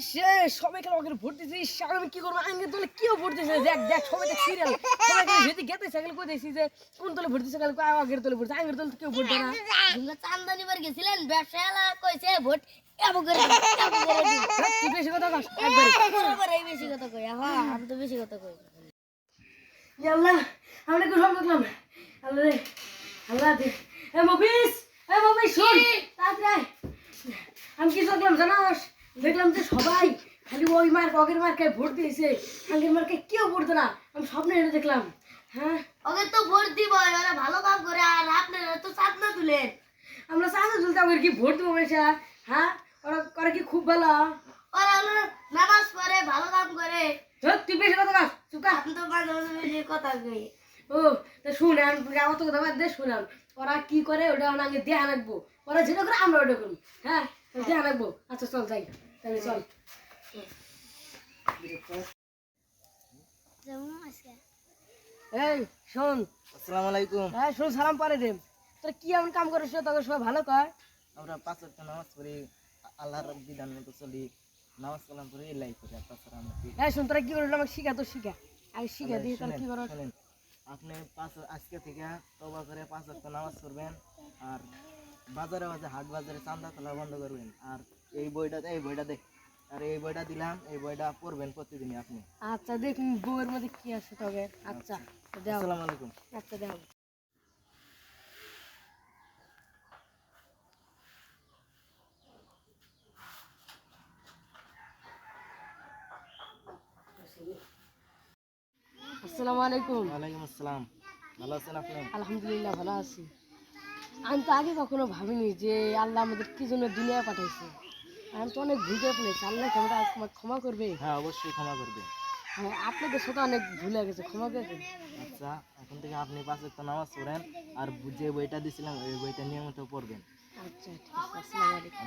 ইসে সবাই খেলে আমাকে ভোট দিয়েছে আমি কি করব? আগে তোলে কেউ ভোট দিয়েছে দেখ দেখ সবাই দেখ সিরিয়াল সবাই খেলে যেতে গেতে সাইকেল করে দেখছি যে কোন তোলে ভোট দিয়েছে কাল আগের তোলে ভোট দিয়েছে আগের তোলে কেউ ভোট দেয় না। গেছিলেন? কইছে ভোট বেশি কথা কস একবারে। বেশি কথা কই হ্যাঁ আমি তো বেশি কথা কই। আল্লাহ আমরা একটু সব দেখলাম। আল্লাহ রে আল্লাহ দে। এ মফিস এ মফিস শুন। তাড়াতাড়ি আমি কি দেখলাম জানাস? দেখলাম যে সবাই খালি ওই মার্ক অগের মার্কে ভোট দিয়েছে। আগের মার্কে কেউ ভোট দেয় না। আমি স্বপ্নে এটা দেখলাম। হ্যাঁ? ওকে তো ভোট দিব ওরা ভালো কাম করে আর আপনারা তো চাঁদনা তুলেন। আমরা সাথে চলতে আমাদের কি ভোট দেবো মেশা হ্যাঁ? ওরা ওরা কি খুব ভালো? ওরা হলো নামাজ পড়ে ভালো কাম করে। ধর, তুই বেশি কথা কাজ চুকা আপনি তো মাঝে মাঝে বেশি কথা কই। ও তা শুন আমি আমার তো কথা বাদ দে শুনাম ওরা কি করে ওটা আমরা আগে দেহা রাখব। ওরা যেটা করে আমরা ওটা করব। হ্যাঁ? দেহা রাখব। আচ্ছা চল যাই। তাহলে চল এই শোন। আসসালামু আলাইকুম হ্যাঁ শোন সালাম পারে রে তোর কি এমন কাম করিস তোকে সবাই ভালো কর আমরা পাঁচ ওয়াক্ত নামাজ পড়ি আল্লাহর বিধান মতো চলি। নামাজ কালাম করি এলাই করি তাছাড়া আমরা হ্যাঁ শোন তোরা কি করবি আমাকে শিখা তো শিখা। আগে শিখা দিই তোরা কি করো শোনেন। আপনি পাঁচ আজকে থেকে তবা করে পাঁচ ওয়াক্ত নামাজ পড়বেন আর বাজারে বাজারে হাট বাজারে চান্দা তোলা বন্ধ করবেন। আর এই বইটা এই বইটা দেখ আর এই বইটা দিলাম এই বইটা পড়বেন প্রতিদিনই আপনি। আচ্ছা দেখ বউয়ের মধ্যে কি আছে তবে? আচ্ছা দেও আসসালামু আলাইকুম। আচ্ছা দেও আসসালামু আলাইকুম। ওয়ালাইকুম আসসালাম। ভালো আছেন আপনি? আলহামদুলিল্লাহ ভালো আছি। আমি তো আগে কখনো ভাবিনি যে আল্লাহ আমাদের কি জন্য দুনিয়া পাঠাইছে। আমি তো অনেক ভিজে ফেলেছি আল্লাহ কি আমাকে আমাকে ক্ষমা করবে? হ্যাঁ অবশ্যই ক্ষমা করবে। হ্যাঁ আপনাদের সাথে অনেক ভুলে গেছে ক্ষমা করে। আচ্ছা এখন থেকে আপনি পাঁচ একটু নামাজ পড়েন আর যে বইটা দিছিলাম ওই বইটা নিয়মিত পড়বেন। আচ্ছা ঠিক আছে আসসালামু আলাইকুম।